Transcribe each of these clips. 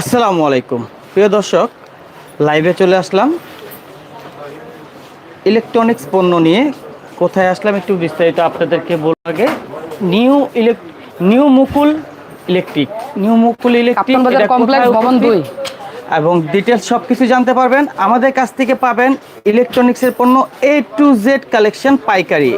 আসসালামু আলাইকুম। প্রিয় দর্শক লাইভে চলে আসলাম। ইলেকট্রনিক্স পণ্য নিয়ে কোথায় আসলাম একটু বিস্তারিত আপনাদেরকে বলব আগে। New ইলেক new Mukul electric new Mukul electric complex ভবন দুই। এবং ডিটেলস সব কিছু জানতে পারবেন। আমাদের কাছ থেকে পাবেন ইলেকট্রনিক্সের পণ্য এ টু জেড কালেকশন পাইকারি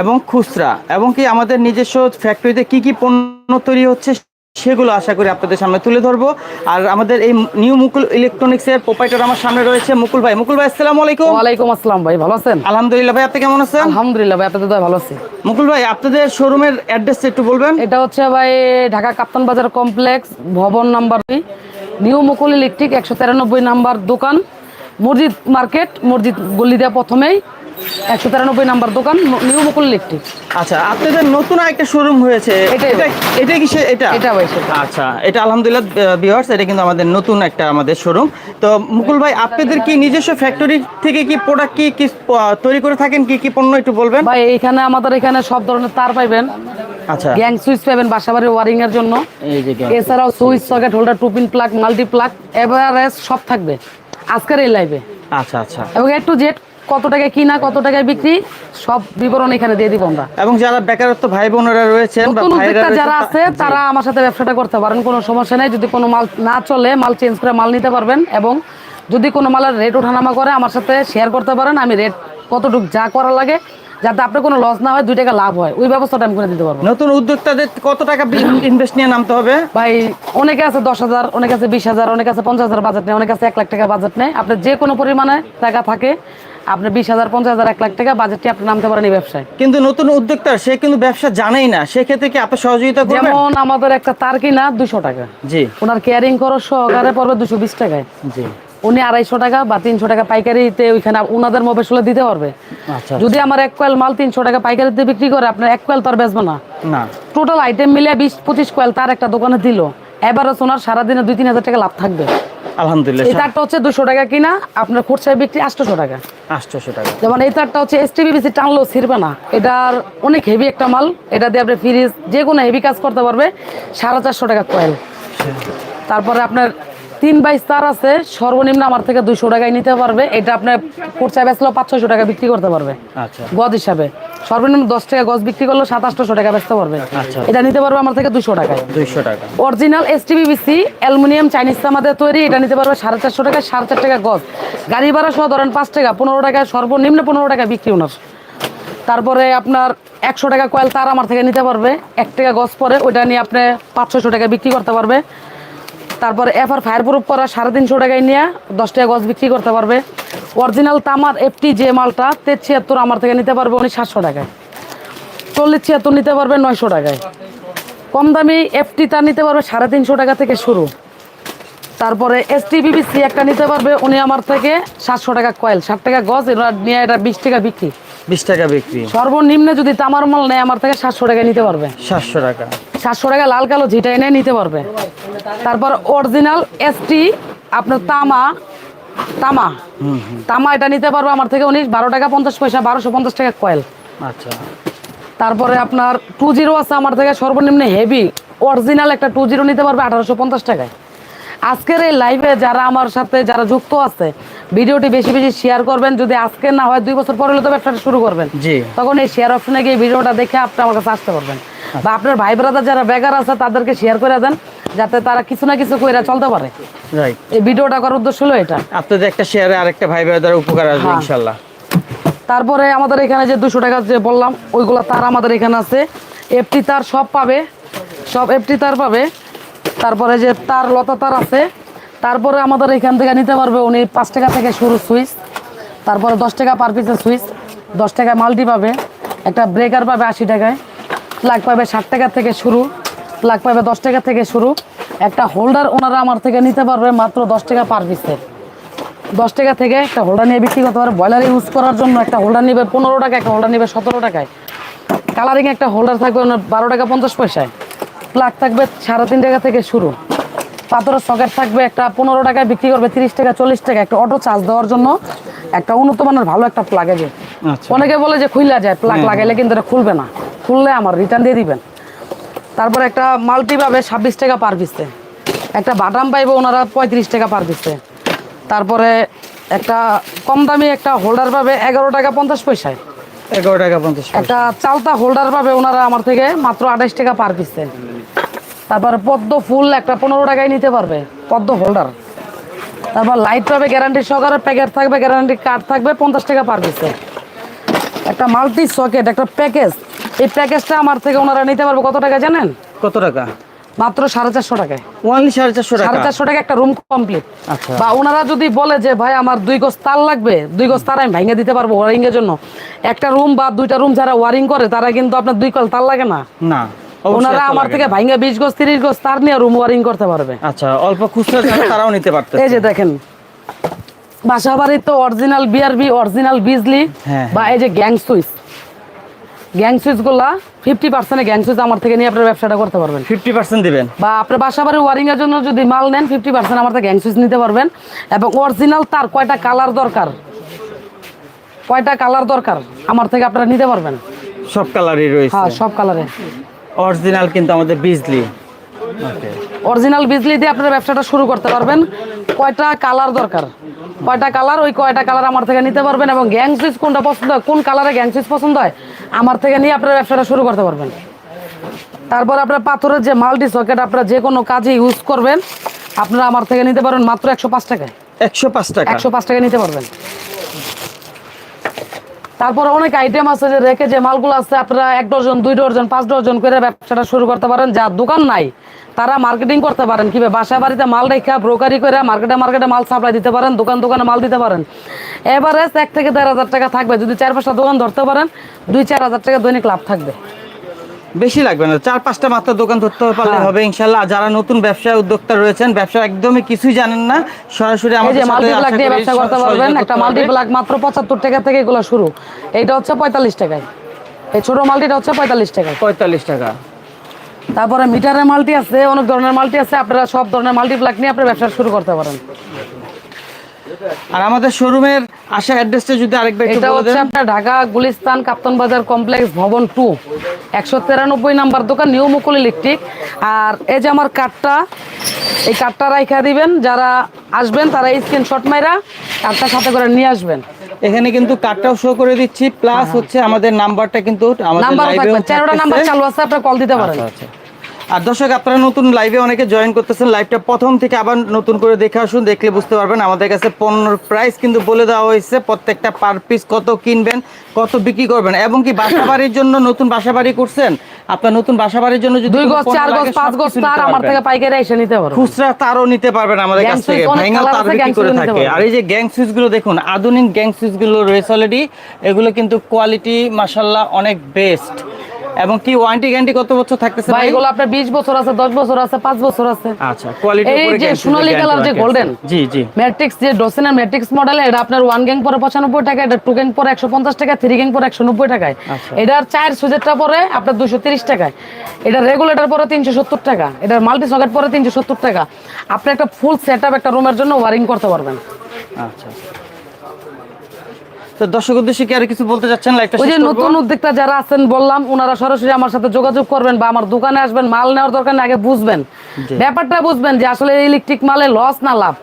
এবং খুচরা। এবং কি আমাদের নিজস্ব ফ্যাক্টরিতে কি কি পণ্য তৈরি হচ্ছে সেগুলো আশা করি আপনাদের সামনে তুলে ধরবো। আর আমাদের এই নিউ মুকুল ইলেকট্রনিক্সের প্রোপাইটার আমার সামনে রয়েছে মুকুল ভাই। মুকুল ভাই আসসালামু আলাইকুম। ওয়ালাইকুম আসসালাম ভাই ভালো আছেন? আলহামদুলিল্লাহ ভাই আপনি কেমন আছেন? আলহামদুলিল্লাহ ভাই আপনাদের ভালো আছি। মুকুল ভাই আপনাদের শোরুমের অ্যাড্রেসটা একটু বলবেন? এটা হচ্ছে ভাই ঢাকা কাপ্তান বাজার কমপ্লেক্স ভবন নাম্বার দুই। নিউ মুকুল ইলেকট্রিক একশো তিরানব্বই নাম্বার দোকান মসজিদ মার্কেট মসজিদ দেওয়া প্রথমেই। একশো তিরানব্বই নাম্বার দোকান নিউ মুকুল ইলেকট্রিক। আচ্ছা আপনাদের নতুন একটা শোরুম হয়েছে। এটা এটা কি এটা? এটা ভাই আচ্ছা এটা আলহামদুলিল্লাহ ভিউয়ার্স এটা কিন্তু আমাদের নতুন একটা আমাদের শোরুম তো মুকুল ভাই আপনাদের কি নিজস্ব ফ্যাক্টরি থেকে কি প্রোডাক্ট কি কি তৈরি করে থাকেন? কি কি পণ্য একটু বলবেন? ভাই এইখানে আমাদের এখানে সব ধরনের তার পাইবেন। আচ্ছা। গ্যাং সুইচ পাবেন বাসাবাড়ির ওয়ারিং এর জন্য। এই যে gang। এছাড়াও switch. Socket holder two pin plug multi plug average সব থাকবে। আজকের এই লাইভে আচ্ছা আচ্ছা। এবং এ টু জেড কত টাকা কিনা কত টাকায় বিক্রি সব বিবরণ এখানে দিয়ে দিব আমরা। এবং যারা বেকারত্ব ভাই বোনেরা রয়েছে নতুন উদ্যোক্তা যারা আছে তারা আমার সাথে ব্যবসাটা করতে পারেন কোনো সমস্যা নেই। যদি কোনো মাল না চলে মাল চেঞ্জ করে মাল নিতে পারবেন এবং যদি কোনো মালের রেট ওঠানামা করে আমার সাথে শেয়ার করতে পারেন। আমি রেট কতটুকু যা করা লাগে যাতে আপনার কোনো লস না হয় দুই টাকা লাভ হয়। ওই ব্যবস্থাটা আমি করে দিতে পারব। নতুন উদ্যোক্তাদের কত টাকা ইনভেস্ট নিয়ে নামতে হবে? ভাই অনেকে আছে দশ হাজার অনেকে আছে বিশ হাজার অনেকে আছে পঞ্চাশ হাজার বাজেট নেয় অনেকে আছে এক লাখ টাকা বাজেট নেয়। আপনার যে কোনো পরিমাণে টাকা থাকে আপনি বিশ হাজার পঞ্চাশ হাজার এক লাখ টাকা বাজেটটি আপনি নামতে পারেন এই ব্যবসায়। কিন্তু নতুন উদ্যোক্তা সে কিন্তু ব্যবসা জানেই না। সেক্ষেত্রে কি আপনার সহযোগিতা যেমন আমাদের একটা তার কিনা দুশো টাকা। জি। ওনার কেয়ারিং খরচ সহকারে পড়বে দুশো বিশ টাকায়। জি। উনি আড়াইশো টাকা বা তিনশো টাকা পাইকারিতে ওইখানে ওনাদের মবেশলে দিতে পারবে। আচ্ছা যদি আমার এক কোয়েল মাল তিনশো টাকা পাইকারিতে বিক্রি করে আপনার এক কোয়েল তো আর বেচবে না। টোটাল আইটেম মিলে বিশ পঁচিশ কোয়েল তার একটা দোকানে দিল। এবার ওনার সারাদিনে দুই তিন হাজার টাকা লাভ থাকবে। আলহামদুলিল্লাহ এই তারটা হচ্ছে দুশো টাকা কিনা আপনার খুচরা বিক্রি আটশোশো টাকা। আটশোশো টাকা। যেমন এই তারটা হচ্ছে এস টিভি বেশি টানলেও ছিড়বে না। এটার অনেক হেভি একটা মাল। এটা দিয়ে আপনি ফ্রিজ যে কোনো হেভি কাজ করতে পারবে সাড়ে চারশো টাকা কয়েল। তারপরে আপনার তিন বাইশ তার আছে সর্বনিম্ন আমার থেকে দুইশো টাকায় নিতে পারবে। এটা আপনার খুচরা বেচলেও পাঁচশোশো টাকা বিক্রি করতে পারবে। আচ্ছা। গজ হিসাবে। সর্বনিম্ন দশ টাকা গজ বিক্রি করলে সাত আটশোশো টাকা বেচতে পারবে। আচ্ছা। এটা নিতে পারবে আমার থেকে দুশো টাকায়। দুইশো টাকা। অরিজিনাল এস টিভিবিসি অ্যালুমিনিয়াম চাইনিজ আমাদের তৈরি এটা নিতে পারবে সাড়ে চারশো টাকা সাড়ে চার টাকা গজ। গাড়ি ভাড়া সহ ধরেন পাঁচ টাকা পনেরো টাকা সর্বনিম্ন পনেরো টাকা বিক্রি ওনার। তারপরে আপনার একশো টাকা কয়েল তার আমার থেকে নিতে পারবে। এক টাকা গজ পরে ওইটা নিয়ে আপনি পাঁচশোশো টাকা বিক্রি করতে পারবে। তারপরে এফআর ফায়ার প্রুফ করা, সাড়ে তিনশো টাকায় নিয়ে দশ টাকা গজ বিক্রি করতে পারবে। অরিজিনাল তামার এফটি যে মালটা তের ছিয়াত্তর আমার থেকে নিতে পারবে উনি সাতশো টাকায়। চল্লিশ ছিয়াত্তর নিতে পারবে নয়শো টাকায়। কম দামি এফটি তার নিতে পারবে সাড়ে তিনশো টাকা থেকে শুরু। তারপরে এস টিভিবিসি একটা নিতে পারবে উনি আমার থেকে সাতশো টাকা কয়েল ষাট টাকা গজ এটা নিয়ে এটা বিশ টাকা বিক্রি। বিশ টাকা বিক্রি। সর্বনিম্ন যদি তামার মাল নেয় আমার থেকে সাতশো টাকা নিতে পারবে। সাতশো টাকা। সাতশো টাকা লাল কালো ঝিটা এনে নিতে পারবে। তারপর অরিজিনাল এসটি আপনার তামা তামা। তামা এটা নিতে পারবে আমার থেকে উনি বারো টাকা পঞ্চাশ পয়সা বারোশো পঞ্চাশ টাকা কয়েল আচ্ছা। তারপরে আপনার টু জিরো আছে আমার থেকে সর্বনিম্ন হেভি অরিজিনাল একটা টু জিরো নিতে পারবে আঠারোশো পঞ্চাশ টাকায়। আজকের এই লাইভে যারা আমার সাথে যারা যুক্ত আছে ভিডিওটি বেশি বেশি শেয়ার করবেন। যদি আজকে না হয় দুই বছর পরে হলে তো ব্যবসাটা শুরু করবেন। জি। তখন এই শেয়ার অপশনে গিয়ে ভিডিওটা দেখে আপনি আমার কাছে আসতে পারবেন। বা আপনার ভাই ব্রাদার যারা বেকার আছে তাদেরকে শেয়ার করে দেন যাতে তারা কিছু না কিছু করে চলতে পারে। রাইট এই ভিডিওটা করার উদ্দেশ্য হলো এটা। আপনাদের একটা শেয়ারে আরেকটা ভাই ভাইদের উপকার আসবে হ্যাঁ। ইনশাল্লাহ তারপরে আমাদের এখানে যে দুশো টাকা যে বললাম ওইগুলো তার আমাদের এখানে আছে। এফটি তার সব পাবে। সব এফটি তার পাবে। তারপরে যে তার লতা তার আছে। তারপরে আমাদের এখান থেকে নিতে পারবে উনি পাঁচ টাকা থেকে শুরু সুইচ, তারপরে দশ টাকা পার পিসের সুইচ, দশ টাকা মাল্টি পাবে, একটা ব্রেকার পাবে আশি টাকায় প্লাগ পাবে ষাট টাকা থেকে শুরু প্লাগ পাবে দশ টাকা থেকে শুরু, একটা হোল্ডার ওনারা আমার থেকে নিতে পারবে মাত্র দশ টাকা পার পিসের দশ টাকা থেকে একটা হোল্ডার নিয়ে বিক্রি করতে পারে ব্রয়লার ইউজ করার জন্য একটা হোল্ডার নিবে পনেরো টাকা একটা হোল্ডার নিবে সতেরো টাকায়। কালারিং একটা হোল্ডার থাকবে ওনার বারো টাকা পঞ্চাশ পয়সায় প্লাগ থাকবে সাড়ে তিন টাকা থেকে শুরু। পাথরের সকেট থাকবে একটা পনেরো টাকায় বিক্রি করবে তিরিশ টাকা চল্লিশ টাকা একটা অটো চার্জ দেওয়ার জন্য একটা উন্নত মানের ভালো একটা প্লাগ আছে আচ্ছা। অনেকে বলে যে খুললা যায় প্লাগ লাগাইলে কিন্তু এটা খুলবে না। খুললে আমার রিটার্ন দিয়ে দিবেন। তারপর একটা মাল্টি পাবে ছাব্বিশ টাকা পার পিসে একটা বাটাম পাইবে ওনারা পঁয়ত্রিশ টাকা পার পিসে তারপরে একটা কম দামি একটা হোল্ডার পাবে এগারো টাকা পঞ্চাশ পয়সায়। এগারো টাকা পঞ্চাশ একটা চালতা হোল্ডার পাবে ওনারা আমার থেকে মাত্র আঠাশ টাকা পার পিসে তারপরে পদ্ম ফুল একটা পনেরো টাকায় নিতে পারবে পদ্ম হোল্ডার তারপর লাইট পাবে গ্যারান্টি সহকারে প্যাকেট থাকবে গ্যারান্টি কার্ড থাকবে পঞ্চাশ টাকা পার পিসে একটা মাল্টি সকেট একটা প্যাকেজ এই প্যাকেজটা আমার থেকে ওনারা নিতে পারবে কত টাকা জানেন? কত টাকা? মাত্র সাড়ে চারশো টাকায়। ওনলি সাড়ে চারশো সাড়ে চারশো টাকা একটা রুম কমপ্লিট আচ্ছা। বা ওনারা যদি বলে যে ভাই আমার দুই গজ তার লাগবে দুই গজ তার আমি ভেঙে দিতে পারব ওয়ারিং এর জন্য। একটা রুম বা দুইটা রুম যারা ওয়ারিং করে তারা কিন্তু আপনার দুই কল তার লাগে না। না। ওনারা আমার থেকে না। ভাঙে বিশ গজ তিরিশ গজ তার নিয়ে রুম ওয়ারিং করতে পারবে। আচ্ছা অল্প খুচরা তারাও নিতে পারতেছে। এই যে দেখেন বাসা বাড়ির তো অরিজিনাল বিআরবি অরিজিনাল বিজলি হ্যাঁ, বা এই যে গ্যাং সুইচ গ্যাং সুইচগুলা ফিফটি পার্সেন্টে গ্যাং সুইচ আমার থেকে নিয়ে আপনার ব্যবসাটা করতে পারবেন। ফিফটি পার্সেন্ট দিবেন? বা আপনার বাসা বাড়ির ওয়ারিং এর জন্য যদি মাল নেন ফিফটি পার্সেন্ট আমার থেকে গ্যাং সুইচ নিতে পারবেন। এবং অরিজিনাল তার কয়টা কালার দরকার? কয়টা কালার দরকার? আমার থেকে আপনারা নিতে পারবেন। সব কালারই রয়েছে। হ্যাঁ সব কালারে অরিজিনাল কিন্তু আমাদের বিজলি ওকে অরিজিনাল বিজলি দিয়ে আপনারা ব্যবসাটা শুরু করতে পারবেন। কয়টা কালার দরকার? কয়টা কালার ওই কয়টা কালার আমার থেকে নিতে পারবেন এবং গ্যাং সুইচ কোনটা পছন্দ হয় কোন কালারে গ্যাং সুইচ পছন্দ হয় আমার থেকে নিয়ে আপনারা ব্যবসাটা শুরু করতে পারবেন। তারপর আপনার পাথরের যে মাল্টি সকেট আপনারা যে কোনো কাজে ইউজ করবেন আপনারা আমার থেকে নিতে পারবেন মাত্র একশো পাঁচ টাকায়। একশো পাঁচ টাকা। একশো পাঁচ টাকা নিতে পারবেন। তারপর অনেক আইটেম আছে যে রেখে যে মালগুলো আছে, আপনারা এক ডজন, দুই ডজন, পাঁচ ডজন করে ব্যবসাটা শুরু করতে পারেন। যা দোকান নাই, তারা মার্কেটিং করতে পারেন। কীভাবে বাসা বাড়িতে মাল রেখা ব্রোকারি করে মার্কেটে মার্কেটে মাল সাপ্লাই দিতে পারেন, দোকান দোকানে মাল দিতে পারেন। এভারেজ এক থেকে দেড় হাজার টাকা থাকবে। যদি চার পাঁচটা দোকান ধরতে পারেন, দুই চার হাজার টাকা দৈনিক লাভ থাকবে। বেশি লাগবে না। চার পাঁচটা মাত্র দোকান ধরতে পারলে হ্যাঁ। হবে ইনশাল্লাহ। যারা নতুন ব্যবসায় উদ্যোক্তা রয়েছেন ব্যবসা একদমই কিছুই জানেন না। সরাসরি আমাদের দিয়ে ব্যবসা করতে পারবেন। একটা পারবে। মাল্টি মাত্র পঁচাত্তর টাকা থেকে এগুলো শুরু। এইটা হচ্ছে পঁয়তাল্লিশ টাকায়। এই ছোট মাল্টিটা হচ্ছে পঁয়তাল্লিশ টাকা পঁয়তাল্লিশ টাকা। তারপরে মিটারের মাল্টি আছে অনেক ধরনের মাল্টি আছে। আপনারা সব ধরনের মাল্টি প্লাগ নিয়ে আপনার ব্যবসা শুরু করতে পারেন। আর আমাদের শোরুমের আসা অ্যাড্রেসটা যদি আরেকবার একটু এটা বলে হচ্ছে দেন। আপনার ঢাকা গুলিস্তান কাপ্তান বাজার কমপ্লেক্স ভবন টু। একশো তিরানব্বই নাম্বার দোকান নিউ মুকুল ইলেকট্রিক। আর এই যে আমার কার্ডটা এই কার্ডটা রাইখা দিবেন। যারা আসবেন তারা স্ক্রিনশট মাইরা কার্ডটা সাথে করে নিয়ে আসবেন। এখানে কিন্তু কার্ডটাও শো করে দিচ্ছি। প্লাস হচ্ছে আমাদের নাম্বারটা কিন্তু আমাদের থাকবে। তেরোটা নাম্বার চালু আছে আপনারা কল দিতে পারেন। আচ্ছা, আচ্ছা। আর দর্শক আপনারা নতুন লাইভে অনেকে জয়েন করতেছেন। লাইভটা প্রথম থেকে আবার নতুন করে দেখে আসুন দেখলে বুঝতে পারবেন। আমাদের কাছে পণ্যর প্রাইস কিন্তু বলে দেওয়া হয়েছে প্রত্যেকটা পার পিস কত কিনবেন কত বিক্রি করবেন এবং কি বাসা বাড়ির জন্য নতুন বাসা বাড়ি করছেন? আপনার নতুন বাসা বাড়ির জন্য যদি দুই কোনো গজ চার গজ পাঁচ গজ তার আমার। থেকে পাইকারি এসে নিতে পারবেন খুচরা তারও নিতে পারবেন আমাদের কাছ থেকে। কালার তার বিক্রি করে থাকে। আর এই যে গ্যাং সুইচগুলো দেখুন আধুনিক গ্যাং সুইচগুলো রয়েছে অলরেডি এগুলো কিন্তু কোয়ালিটি মাশাল্লাহ অনেক বেস্ট এবং কি ওয়ারেন্টি গ্যারান্টি কত বছর থাকতেছে ভাই এগুলো আপনার বিশ বছর আছে দশ বছর আছে পাঁচ বছর আছে। আচ্ছা কোয়ালিটি এই যে সোনালী কালার যে গোল্ডেন জি জি। ম্যাট্রিক্স যে ডোসেনের ম্যাট্রিক্স মডেল এটা আপনার ওয়ান গ্যাং পরে পঁচানব্বই টাকা এটা টু গ্যাং পরে একশো পঞ্চাশ টাকা থ্রি গ্যাং পরে একশো নব্বই টাকায়। আচ্ছা। এটার চার সুজেটটা পরে আপনার দুশো তিরিশ টাকায়। এটা রেগুলেটর পরে তিনশো সত্তর টাকা এটার মাল্টি সকেট পরে তিনশো সত্তর টাকা। আপনি একটা ফুল সেট একটা রুমের জন্য ওয়ারিং করতে পারবেন। আচ্ছা। তো দর্শক উদ্দেশ্যে কি আর কিছু বলতে চাচ্ছেন লাইকটা ওই যে নতুন উদ্যোক্তা যারা আছেন বললাম ওনারা সরাসরি আমার সাথে যোগাযোগ করবেন বা আমার দোকানে আসবেন মাল নেওয়ার দরকার আগে বুঝবেন। ব্যাপারটা বুঝবেন যে আসলে ইলেকট্রিক মালে লস না লাভ।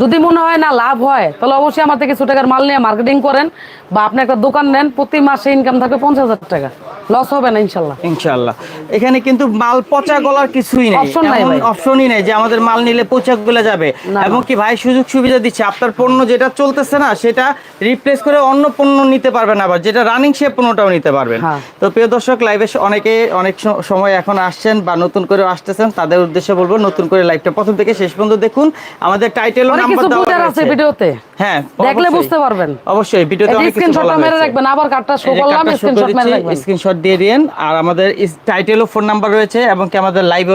যদি মনে হয় না লাভ হয় তাহলে অবশ্যই আমার থেকে কিছু টাকার মাল নিয়ে মার্কেটিং করেন বা আপনি একটা দোকান নেন প্রতি মাসে ইনকাম থাকবে পঞ্চাশ হাজার টাকা। লস হবে না ইনশাল্লাহ। ইনশাআল্লাহ এখানে কিন্তু মাল পচা গলার কিছুই নেই। Option নাই অপশনই নেই যে আমাদের মাল নিলে পচা গলে যাবে এবং কি ভাই সুযোগ সুবিধা দিচ্ছে আপনার পণ্য যেটা চলতেছে না সেটা রিপ্লেস করে অন্য পণ্য নিতে পারবেন আবার যেটা রানিং সে পণ্যটাও নিতে পারবেন। হ্যাঁ। তো প্রিয় দর্শক লাইভে অনেকে অনেক সময় এখন আসছেন বা নতুন করে আসতেছেন তাদের উদ্দেশ্যে বলব নতুন করে লাইভটা প্রথম থেকে শেষ পর্যন্ত দেখুন। আমাদের টাইটেল কিছু দেওয়া আছে ভিডিওতে। হ্যাঁ দেখলে বুঝতে পারবেন। অবশ্যই ভিডিওতে অনেক কিছু বলা মেরে রাখবেন আবার কার্ডটা শো করলাম স্ক্রিনশট মেরে রাখবেন। স্ক্রিনশট দিয়ে দিন আর আমাদের টাইটেল ও ফোন নাম্বার রয়েছে এবং কি আমাদের লাইভে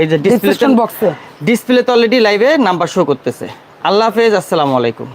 এই যে ডিসপ্লে Description ডিসপ্লেতে অলরেডি লাইভে নাম্বার শো করতেছে। আল্লাহ হাফেজ আসসালামু আলাইকুম।